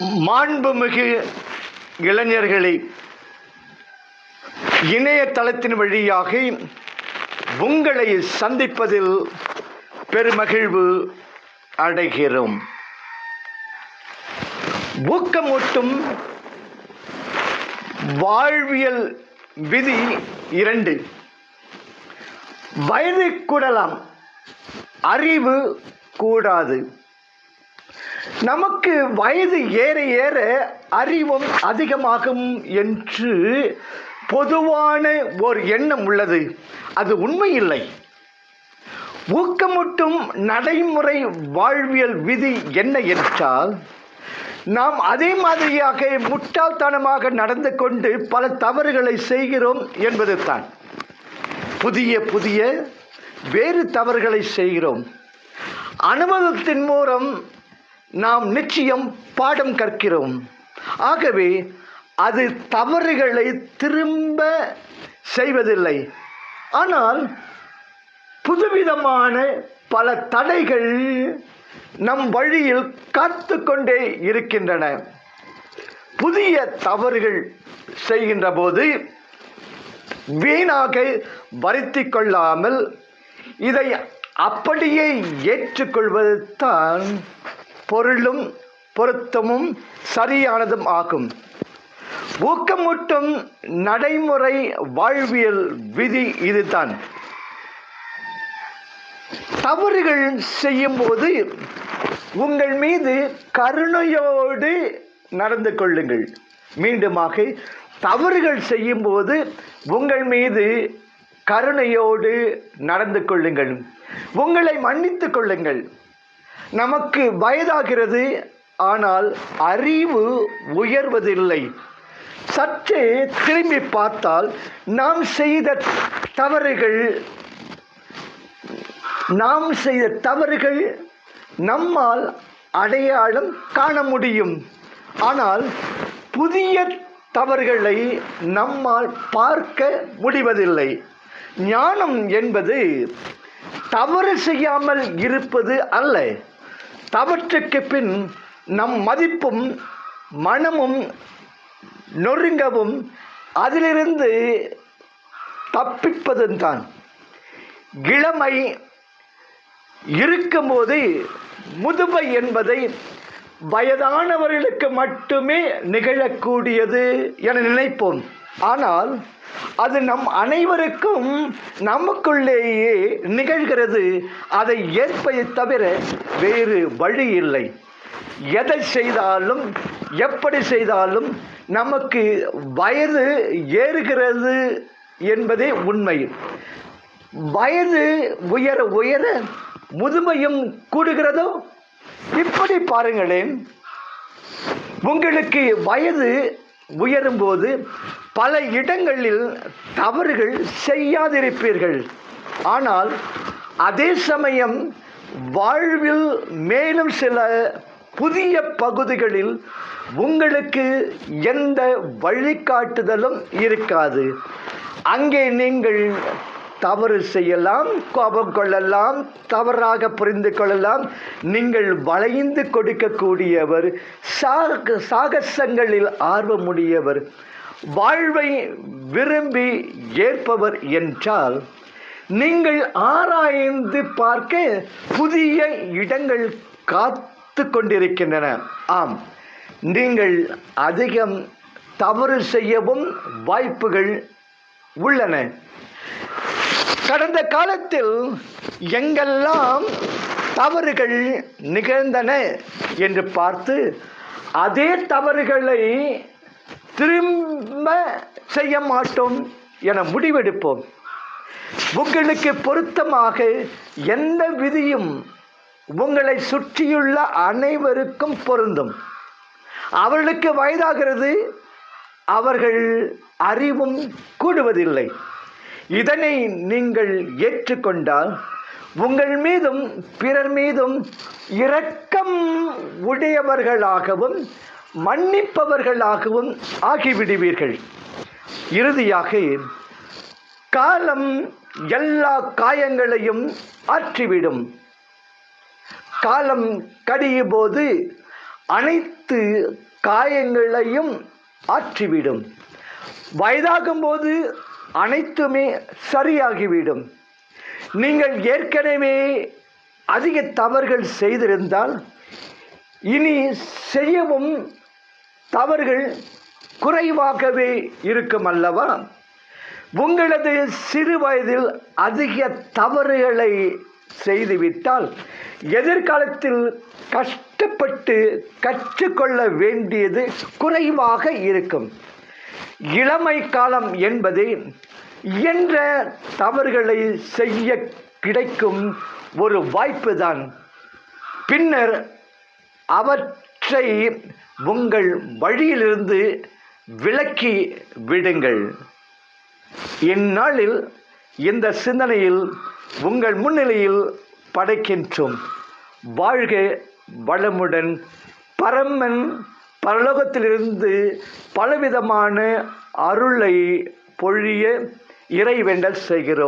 மாண்புமிகு இளைஞர்களை இணையதளத்தின் வழியாக உங்களை சந்திப்பதில் பெருமகிழ்வு அடைகிறோம். ஊக்கமூட்டும் வாழ்வியல் விதி இரண்டு. வயது கூடலாம் அறிவு கூடாது. நமக்கு வயது ஏற ஏற அறிவும் அதிகமாகும் என்று பொதுவான ஓர் எண்ணம் உள்ளது. அது உண்மையில்லை. ஊக்கமூட்டும் நடைமுறை வாழ்வியல் விதி என்ன என்றால் நாம் அதே மாதிரியாக முட்டாள்தனமாக நடந்து கொண்டு பல தவறுகளை செய்கிறோம் என்பது தான் புதிய புதிய வேறு தவறுகளை செய்கிறோம். அனுபவத்தின் மூலம் நாம் நிச்சயம் பாடம் கற்கிறோம். ஆகவே அது தவறுகளை திரும்ப செய்வதில்லை. ஆனால் புதுவிதமான பல தடைகள் நம் வழியில் காத்து கொண்டே இருக்கின்றன. புதிய தவறுகள் செய்கின்ற போது வீணாக வருத்தி கொள்ளாமல் இதை அப்படியே ஏற்றுக்கொள்வது தான் பொருளும் பொருத்தமும் சரியானதும் ஆகும். ஊக்கமூட்டும் நடைமுறை வாழ்வியல் விதி இதுதான். தவறுகள் செய்யும்போது உங்கள் மீது கருணையோடு நடந்து கொள்ளுங்கள். மீண்டுமாக தவறுகள் செய்யும்போது உங்கள் மீது கருணையோடு நடந்து கொள்ளுங்கள். உங்களை மன்னித்து கொள்ளுங்கள். நமக்கு வயதாகிறது ஆனால் அறிவு உயர்வதில்லை. சற்றே திரும்பி பார்த்தால் நாம் செய்த தவறுகள் நாம் செய்த தவறுகள் நம்மால் அடையாளம் காண முடியும். ஆனால் புதிய தவறுகளை நம்மால் பார்க்க முடிவதில்லை. ஞானம் என்பது தவறு செய்யாமல் இருப்பது அல்ல. தவற்றுக்கு பின் நம் மதிப்பும் மனமும் நொறுங்கவும் அதிலிருந்து தப்பிப்பதும் தான். இளமை இருக்கும்போது முதுமை என்பதை வயதானவர்களுக்கு மட்டுமே நிகழக்கூடியது என நினைப்போம். ஆனால் அது நம் அனைவருக்கும் நமக்குள்ளேயே நிகழ்கிறது. அதை ஏற்பதை தவிர வேறு வழி இல்லை. எதை செய்தாலும் எப்படி செய்தாலும் நமக்கு வயது ஏறுகிறது என்பதே உண்மை. வயது உயர உயர முதுமையும் கூடுகிறதோ? இப்படி பாருங்களேன். உங்களுக்கு வயது உயரும்போது பல இடங்களில் தவறுகள் செய்யாதிருப்பீர்கள். ஆனால் அதே சமயம் வாழ்வில் மேலும் சில புதிய பகுதிகளில் உங்களுக்கு எந்த வழிகாட்டுதலும் இருக்காது. அங்கே நீங்கள் தவறு செய்யலாம் கோபம் கொள்ளலாம் தவறாக புரிந்து கொள்ளலாம். நீங்கள் வளைந்து கொடுக்கக்கூடியவர் சாக சாகசங்களில் ஆர்வமுடையவர். வாழ்வை விரும்பி ஏற்பவர் என்றால் நீங்கள் ஆராய்ந்து பார்க்க புதிய இடங்கள் காத்து கொண்டிருக்கின்றன. ஆம் நீங்கள் அதிகம் தவறு செய்யவும் வாய்ப்புகள் உள்ளன. கடந்த காலத்தில் எங்கெல்லாம் தவறுகள் நிகழ்ந்தன என்று பார்த்து அதே தவறுகளை திரும்ப செய்ய மாட்டோம் என முடிவெடுப்போம். உங்களுக்கு பொருத்தமாக எந்த விதியும் உங்களை சுற்றியுள்ள அனைவருக்கும் பொருந்தும். அவர்களுக்கு வயதாகிறது அவர்கள் அறிவும் கூடுவதில்லை. இதனை நீங்கள் ஏற்றுக்கொண்டால் உங்கள் மீதும் பிறர் மீதும் இரக்கம் உடையவர்களாகவும் மன்னிப்பவர்களாகவும் ஆகிவிடுவீர்கள். இறுதியாக காலம் எல்லா காயங்களையும் ஆற்றிவிடும். காலம் கடியும் போது அனைத்து அனைத்து காயங்களையும் ஆற்றிவிடும். வயதாகும்போது அனைத்துமே சரியாகிவிடும். நீங்கள் ஏற்கனவே அதிக தவறுகள் செய்திருந்தால் இனி செய்யவும் தவறுகள் குறைவாகவே இருக்கும் அல்லவா? உங்களது சிறு வயதில் அதிக தவறுகளை செய்துவிட்டால் எதிர்காலத்தில் கஷ்டப்பட்டு கற்றுக்கொள்ள வேண்டியது குறைவாக இருக்கும். இளமை காலம் என்பது இயன்ற தவறுகளை செய்ய கிடைக்கும் ஒரு வாய்ப்புதான். பின்னர் அவற்றை உங்கள் வழியிலிருந்து விலக்கி விடுங்கள். இந்நாளில் இந்த சிந்தனையில் உங்கள் முன்னிலையில் படைக்கின்றோம். வாழ்க வளமுடன். பரமன் பரலோகத்திலிருந்து பலவிதமான அருளை பொழிய இறைவேண்டல் செய்கிறோம்.